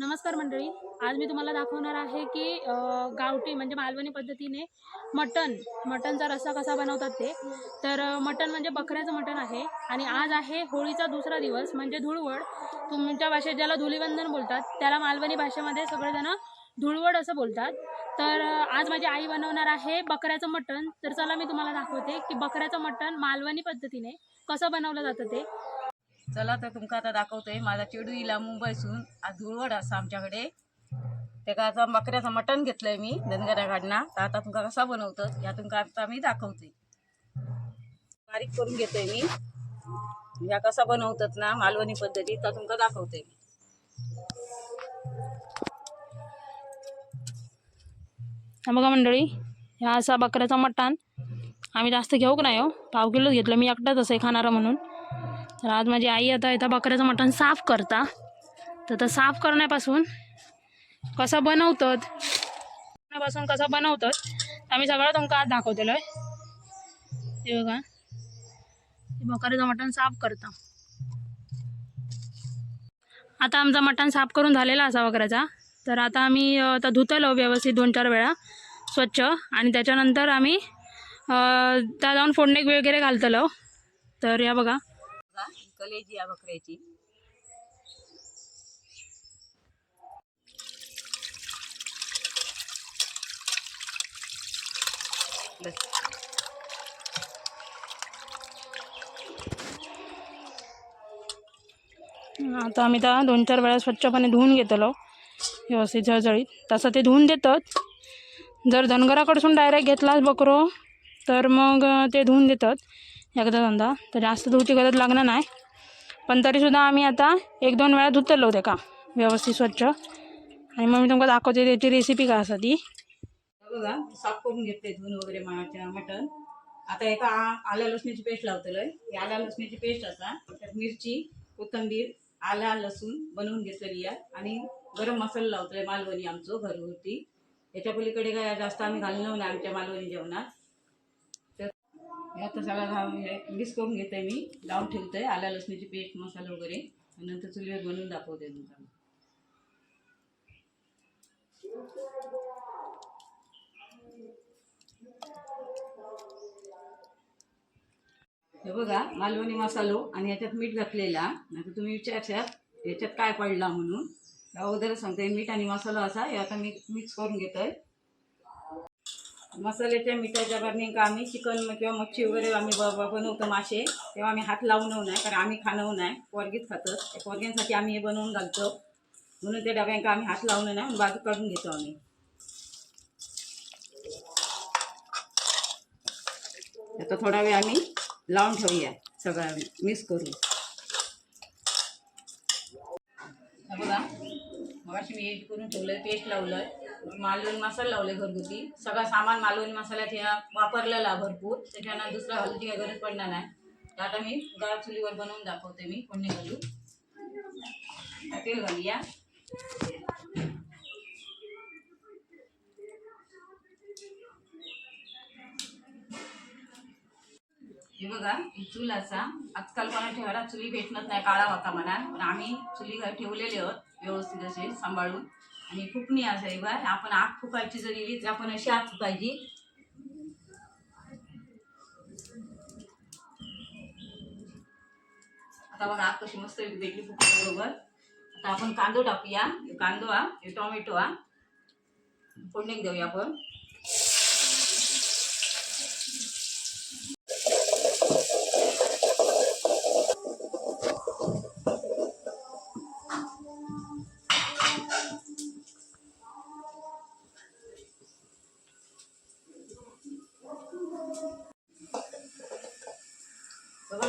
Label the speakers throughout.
Speaker 1: नमस्कार मंडळी. आज मी तुम्हाला दाखवणार आहे की गावठी म्हणजे मालवणी पद्धतीने मटण मटणचा रस्सा कसा बनवतात ते. तर मटण म्हणजे बकऱ्याचं मटण आहे आणि आज आहे होळीचा दुसरा दिवस म्हणजे धुळवड. तुमच्या भाषेत ज्याला धुलीवंदन बोलतात त्याला मालवणी भाषेमध्ये सगळेजण धुळवड असं बोलतात. तर आज माझी आई बनवणार आहे बकऱ्याचं मटण. तर चला मी तुम्हाला दाखवते की बकऱ्याचं मटण मालवणी पद्धतीने कसं बनवलं जातं ते.
Speaker 2: चला तर तुमका आता दाखवतोय माझा चेडू इला मुंबईसून आज धुळवड असा आमच्याकडे. तेका आता बकऱ्याचं मटण घेतलंय मी धनगराकडनं तर आता तुमका कसा बनवतं या तुमका आता मी दाखवते बारीक करून घेतोय मी. या कसा बनवतात ना मालवणी पद्धतीत तर तुमका दाखवते
Speaker 1: मी. बघा मंडळी ह्या असा बकऱ्याचा मटण. आम्ही जास्त घेऊ का नाही हो? पाव किलोच घेतलं मी एकटाच असं खाणारा म्हणून. तर आज माझी आई आता इथं बकऱ्याचं मटण साफ करता. तर तर साफ करण्यापासून कसं बनवतात? बनवण्यापासून कसं बनवतात? आम्ही सगळं तुमका आज दाखवतेलो आहे हे बघा. हे बकऱ्याचं मटण साफ करता. आता आमचं मटण साफ करून झालेला असा बकऱ्याचा. तर आता आम्ही आता धुतलो व्यवस्थित दोन चार वेळा स्वच्छ. आणि त्याच्यानंतर आम्ही त्या जाऊन फोडणे वगैरे घालतलो. तर या बघा.
Speaker 2: कलेजी या बकऱ्याची.
Speaker 1: आता आम्ही त्या दोन चार वेळा स्वच्छपणे धुवून घेतलो व्यवस्थित झळझळीत तसं ते धुवून देतात. जर धनगराकडसून डायरेक्ट घेतलाच बकरो तर मग ते धुवून देतात. एकदा धंदा तर जास्त धुवची गरज लागणार नाही. पण तरीसुद्धा आम्ही आता एक दोन वेळा धुतलो ते का? व्यवस्थित स्वच्छ. आणि मग मी तुमका दाखवते त्याची रेसिपी काय असा ती
Speaker 2: बघा साफ करून घेतले धुवून वगैरे मटण. आता एका आ- आल्या लसणीची पेस्ट लावतलं ही आल्या लसणीची पेस्ट असा त्यात मिरची कोथिंबीर आला लसूण बनवून घेतलेली आहे. आणि गरम मसाला लावतोय मालवणी आमचं घरगुती. याच्या पलीकडे काय जास्त आम्ही घालणं नाही आमच्या मालवणी जेवणात. हे आता सगळं मिक्स करून घेतोय मी. लावून ठेवतोय आल्या लसणीची पेस्ट मसाला वगैरे. नंतर चुलीवर बनवून दाखवते तुम्हाला. हे बघा मालवणी मसालो आणि याच्यात मीठ घातलेला. नाही तुम्ही विचारशात याच्यात काय पडला म्हणून. अगोदरच सांगते मीठ आणि मसाला असा हे आता मी मिक्स करून घेतोय. मसाल्याच्या मिठाच्या का आम्ही चिकन किंवा मच्छी वगैरे आम्ही ब- ब- बनवतो मासे तेव्हा आम्ही हात लावून नाही कारण आम्ही खाणं नाही पोरगीच खातं. त्या पोरग्यांसाठी आम्ही हे बनवून घालतो. म्हणून त्या डब्यांका आम्ही हात लावून नाही बाजू काढून घेतो आम्ही. आता थोडा वेळ आम्ही लावून ठेवूया सगळं मिक्स करून. बघा मग मी एड करून ठेवलं पेस्ट लावलं मालवणी मसाला लावले घरगुती. सगळं सामान मालवणी मसाल्यात ह्या वापरलेला भरपूर. त्याच्यानं दुसरा घालूची काही गरज पडणार नाही. तर आता मी गाळ चुलीवर बनवून दाखवते मी फोडणी घालू तेल घालूया. हे बघा चूल असा आजकाल कोणा ठेवायला चुली भेटणत नाही काळा होता म्हणा. पण आम्ही चुली ठेवलेले आहोत व्यवस्थित असे सांभाळून. आणि फुकणी असं आहे बघा आपण आग फुकायची जर गेली तर आपण अशी आग फुकायची. आता बघा आग कशी मस्त वेगळी फुक बरोबर. आता आपण कांदो टाकूया. कांदो हा टोमॅटो हा. फोडणीक देऊया आपण.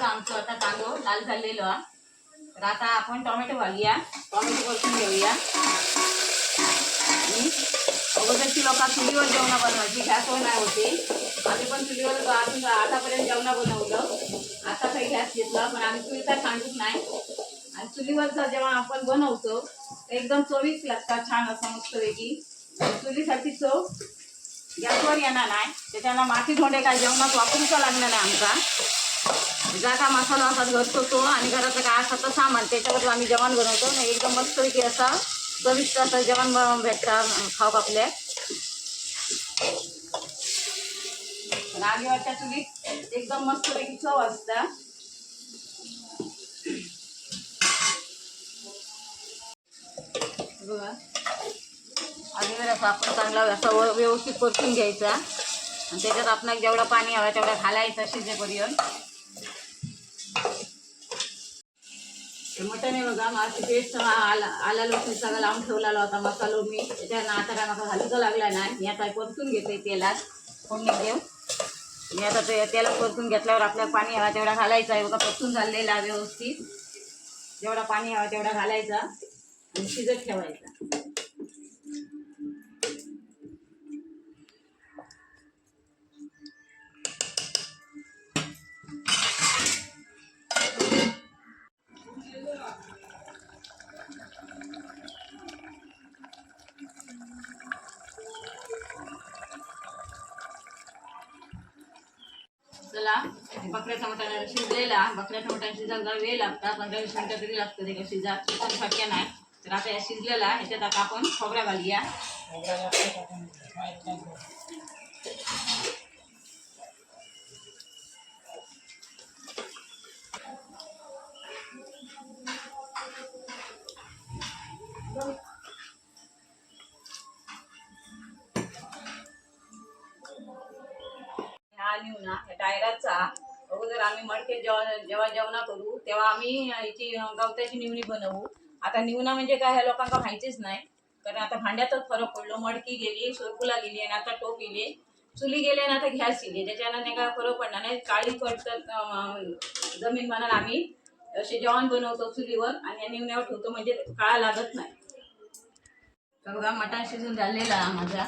Speaker 2: बघा आमचं आता तांदूळ लाल झालेलो. हा तर आता आपण टोमॅटो घालूया. टोमॅटो परतून घेऊया. आणि अगोदरची लोक चुलीवर जेवणा बनवायची गॅसवर नाही होते. आम्ही पण चुलीवर अजून आतापर्यंत जेवणा बनवलं. आता काही गॅस घेतला पण आम्ही चुली तर सांगत नाही. आणि चुलीवरचं जेव्हा आपण बनवतो एकदम चवीच लागतात छान असं मस्तपैकी. चुलीसाठी चव गॅसवर येणार नाही. त्याच्यानं माती धोंडे काय जेवणात वापरूचा लागणार नाही आमचा. जा का मसाला असा घरतो तो आणि घराचं काय असं सामान त्याच्यावर आम्ही जेवण बनवतो. आणि एकदम मस्तपैकी असा चविष्ट असं जेवण ब- खाऊ आपल्या रागेवरच्या चुलीत एकदम मस्तपैकी चव असता. बघा. आधी असा आपण चांगला असा व- व्यवस्थित परतून घ्यायचा. आणि त्याच्यात आपण जेवढं पाणी हवं तेवढं घालायचं शिजेपर्यंत. ते मटण आहे बघा. माझी पेस्ट आला आला लसूण सगळा लावून ठेवलेला होता. मसालो मी. त्याच्यानं आता काय मला घालूचा लागला नाही. मी आता परतून घेते तेलात. फोडणी घेऊन मी आता ते तेलात परतून घेतल्यावर आपल्याला पाणी हवा तेवढा घालायचा आहे. बघा परतून झालेला व्यवस्थित. जेवढा पाणी हवा तेवढा घालायचा आणि शिजत ठेवायचा. बकऱ्या टमाट्याला शिजलेला बकऱ्या मटण शिजायला वेळ लागतात पंधरा वीस मिनटं तरी लागतं. ते का शिजा पण शक्य नाही. तर आता या शिजलेला ह्याच्यात आता आपण खोबऱ्या घालूया. आम्ही मडके जेव्हा जेव्हा जेवणा करू तेव्हा आम्ही याची गवताची निवणी बनवू. आता निवणा म्हणजे काय ह्या लोकांना माहितीच नाही कारण आता भांड्यातच फरक पडलो. मडकी गेली सोरपुला गेली आणि आता टोप गेली चुली गेली आणि आता घ्यास गेली त्याच्यानं नाही काय फरक पडणार नाही. काळी पडत जमीन म्हणाल आम्ही असे जेवण बनवतो चुलीवर आणि या निवण्यावर ठेवतो. म्हणजे काळा लागत नाही. तर बघा मटण शिजून झालेला माझा.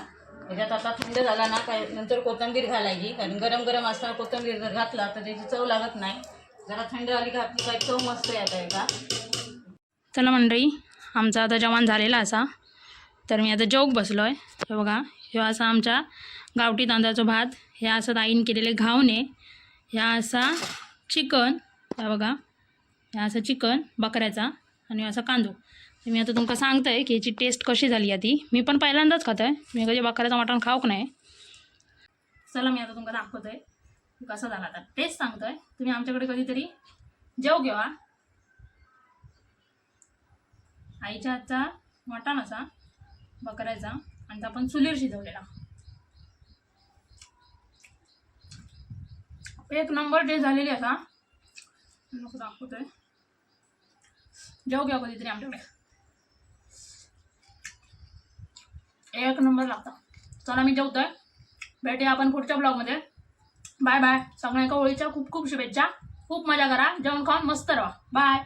Speaker 2: त्याच्यात आता थंड झाला ना काय नंतर कोथंबीर घालायची. कारण गरम गरम असताना कोथंबीर जर घातला तर त्याची चव लागत नाही. जरा थंड झाली घातली काय चव मस्त येत आहे का?
Speaker 1: चला मंडळी आमचा आता जेवण झालेला असा. तर मी आता जेवक बसलो आहे हे बघा हे असा आमच्या गावठी तांदळाचा भात हे असं ताईन केलेले घावणे ह्या असा चिकन हे बघा हे असं चिकन बकऱ्याचा आणि असा कांदो. मी आता तुमका सांगतंय की याची टेस्ट कशी झाली आहे ती मी पण पहिल्यांदाच खात आहे मी कधी बकऱ्याचं मटण खाऊक नाही. चला मी आता तुमका दाखवतोय. आहे कसा झाला आता. टेस्ट सांगतोय. तुम्ही आमच्याकडे कधीतरी जेव घेवा. आईच्या हातचा मटण असा बकऱ्याचा आणि तो आपण चुलीवर शिजवलेला. एक नंबर टेस्ट झालेली असा दाखवतोय. जेव घ्या कधीतरी आमच्याकडे. एक नंबर लागता. चला मी जेवतोय. भेटूया आपण पुढच्या ब्लॉगमध्ये. Bye bye. सगळ्या एका होळीच्या खूप खूप शुभेच्छा. खूप मजा करा. जेवण खाऊन मस्त राहा. बाय.